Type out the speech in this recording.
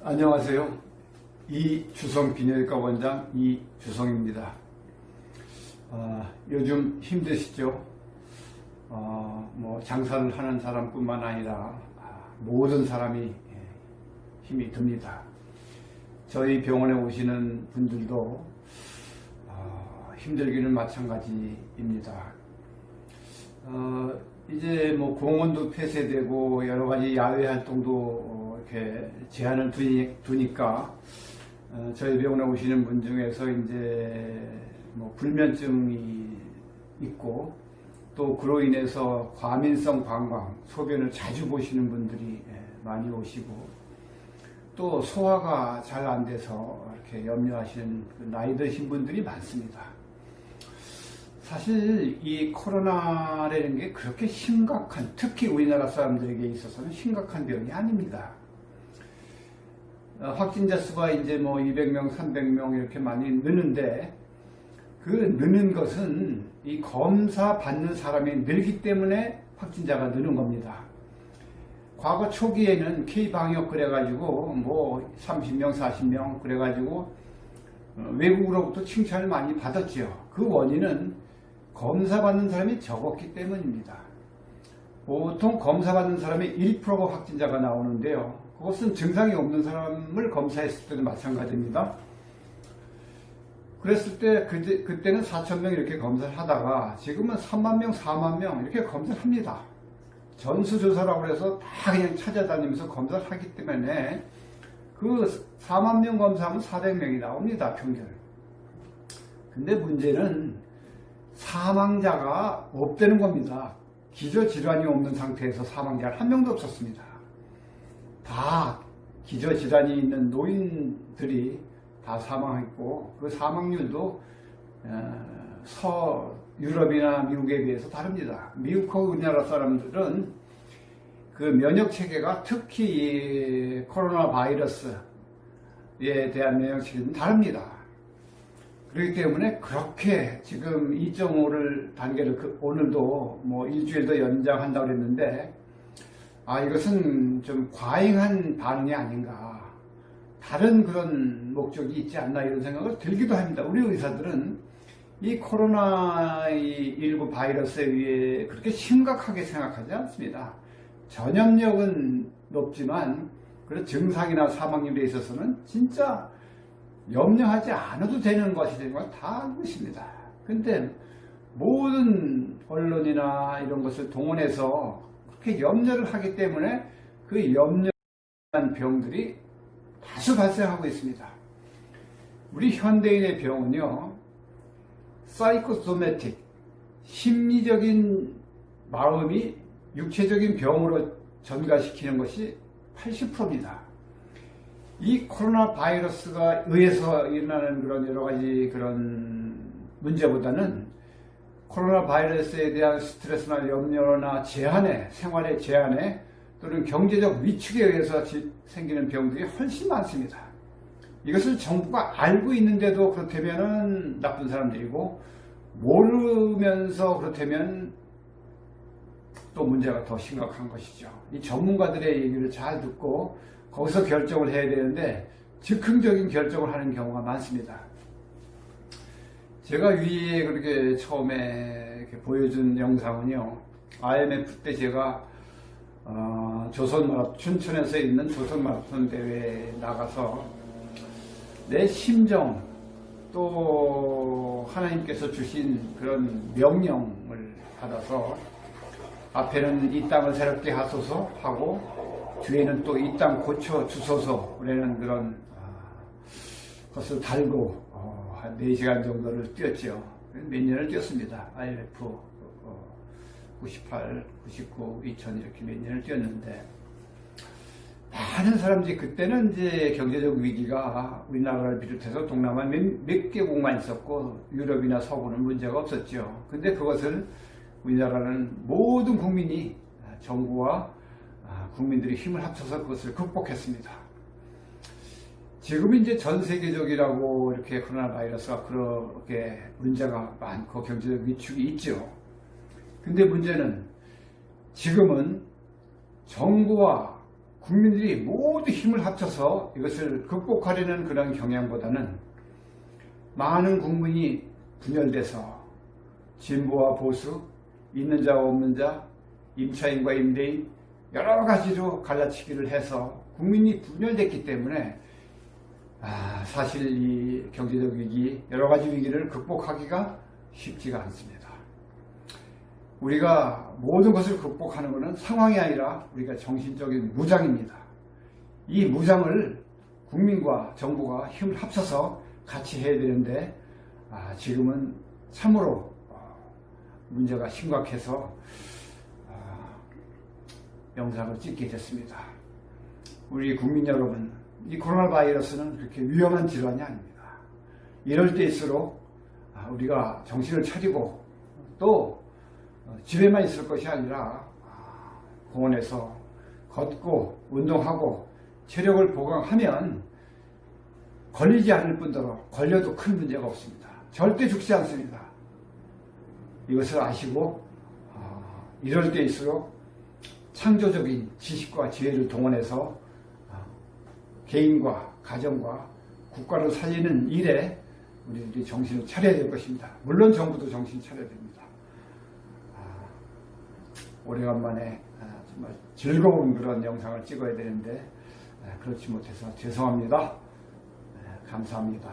안녕하세요. 이주성 비뇨기과 원장 이주성입니다. 아, 요즘 힘드시죠? 어, 뭐 장사를 하는 사람뿐만 아니라 아, 모든 사람이 예, 힘이 듭니다. 저희 병원에 오시는 분들도 어, 힘들기는 마찬가지입니다. 어, 이제 뭐 공원도 폐쇄되고 여러 가지 야외 활동도 어, 이렇게 제한을 두니, 두니까 어, 저희 병원에 오시는 분 중에서 이제 뭐 불면증이 있고 또 그로 인해서 과민성 방광, 소변을 자주 보시는 분들이 예, 많이 오시고 또 소화가 잘 안 돼서 이렇게 염려하시는 그 나이 드신 분들이 많습니다. 사실 이 코로나라는 게 그렇게 심각한, 특히 우리나라 사람들에게 있어서는 심각한 병이 아닙니다. 어, 확진자 수가 이제 뭐 200명, 300명 이렇게 많이 느는데 그 느는 것은 이 검사 받는 사람이 늘기 때문에 확진자가 느는 겁니다. 과거 초기에는 K방역 그래가지고 뭐 30명, 40명 그래가지고 어, 외국으로부터 칭찬을 많이 받았죠. 그 원인은 검사 받는 사람이 적었기 때문입니다. 보통 검사 받는 사람이 1%가 확진자가 나오는데요. 그것은 증상이 없는 사람을 검사했을 때도 마찬가지입니다. 그랬을 때 그때, 그때는 4천 명 이렇게 검사를 하다가 지금은 3만 명, 4만 명 이렇게 검사를 합니다. 전수조사라고 해서 다 그냥 찾아다니면서 검사를 하기 때문에 그 4만 명 검사하면 400명이 나옵니다. 평균. 근데 문제는 사망자가 없다는 겁니다. 기저질환이 없는 상태에서 사망자가 한 명도 없었습니다. 다 기저질환이 있는 노인들이 다 사망했고 그 사망률도 어, 서 유럽이나 미국에 비해서 다릅니다. 미국하고 우리나라 사람들은 그 면역 체계가 특히 이 코로나 바이러스에 대한 면역 체계는 다릅니다. 그렇기 때문에 그렇게 지금 2.5를 단계를 그 오늘도 뭐 일주일 더 연장한다고 그랬는데 아 이것은 좀 과잉한 반응이 아닌가 다른 그런 목적이 있지 않나 이런 생각을 들기도 합니다. 우리 의사들은 이 코로나19 바이러스에 의해 그렇게 심각하게 생각하지 않습니다. 전염력은 높지만 그런 증상이나 사망률에 있어서는 진짜 염려하지 않아도 되는 것이 되는 건다 알고 있습니다. 근데 모든 언론이나 이런 것을 동원해서 그렇게 염려를 하기 때문에 그 염려한 병들이 다수 발생하고 있습니다. 우리 현대인의 병은요, 사이코소매틱, 심리적인 마음이 육체적인 병으로 전가시키는 것이 80%입니다. 이 코로나 바이러스가 의해서 일어나는 그런 여러 가지 그런 문제보다는 코로나 바이러스에 대한 스트레스나 염려나 제한에, 생활의 제한에 또는 경제적 위축에 의해서 생기는 병들이 훨씬 많습니다. 이것을 정부가 알고 있는데도 그렇다면 나쁜 사람들이고 모르면서 그렇다면 또 문제가 더 심각한 것이죠. 이 전문가들의 얘기를 잘 듣고 거기서 결정을 해야 되는데 즉흥적인 결정을 하는 경우가 많습니다. 제가 위에 그렇게 처음에 이렇게 보여준 영상은요, IMF 때 제가 어, 조선 춘천에서 있는 조선 마라톤 대회에 나가서 내 심정 또 하나님께서 주신 그런 명령을 받아서 앞에는 이 땅을 새롭게 하소서 하고 뒤에는 또 이 땅 고쳐 주소서라는 그런 아, 것을 달고 어, 한 4시간 정도를 뛰었죠. 몇 년을 뛰었습니다. IMF 98, 99, 2000 이렇게 몇 년을 뛰었는데 많은 사람들이 그때는 이제 경제적 위기가 우리나라를 비롯해서 동남아 몇, 몇 개국만 있었고 유럽이나 서구는 문제가 없었죠. 근데 그것을 우리나라는 모든 국민이 정부와 국민들이 힘을 합쳐서 그것을 극복했습니다. 지금 이제 전 세계적이라고 이렇게 코로나 바이러스가 그렇게 문제가 많고 경제적 위축이 있죠. 근데 문제는 지금은 정부와 국민들이 모두 힘을 합쳐서 이것을 극복하려는 그런 경향보다는 많은 국민이 분열돼서 진보와 보수, 있는 자와 없는 자, 임차인과 임대인 여러 가지로 갈라치기를 해서 국민이 분열됐기 때문에 아, 사실 이 경제적 위기, 여러 가지 위기를 극복하기가 쉽지가 않습니다. 우리가 모든 것을 극복하는 것은 상황이 아니라 우리가 정신적인 무장입니다. 이 무장을 국민과 정부가 힘을 합쳐서 같이 해야 되는데 아, 지금은 참으로 어, 문제가 심각해서 아, 영상을 찍게 됐습니다. 우리 국민 여러분, 이 코로나 바이러스는 그렇게 위험한 질환이 아닙니다. 이럴 때일수록 아, 우리가 정신을 차리고 또 어, 집에만 있을 것이 아니라 아, 공원에서 걷고 운동하고 체력을 보강하면 걸리지 않을 뿐더러 걸려도 큰 문제가 없습니다. 절대 죽지 않습니다. 이것을 아시고 아, 이럴 때일수록 창조적인 지식과 지혜를 동원해서 아, 개인과 가정과 국가를 살리는 일에 우리들이 정신을 차려야 될 것입니다. 물론 정부도 정신 차려야 됩니다. 아, 오래간만에 아, 정말 즐거운 그런 영상을 찍어야 되는데 아, 그렇지 못해서 죄송합니다. 아, 감사합니다.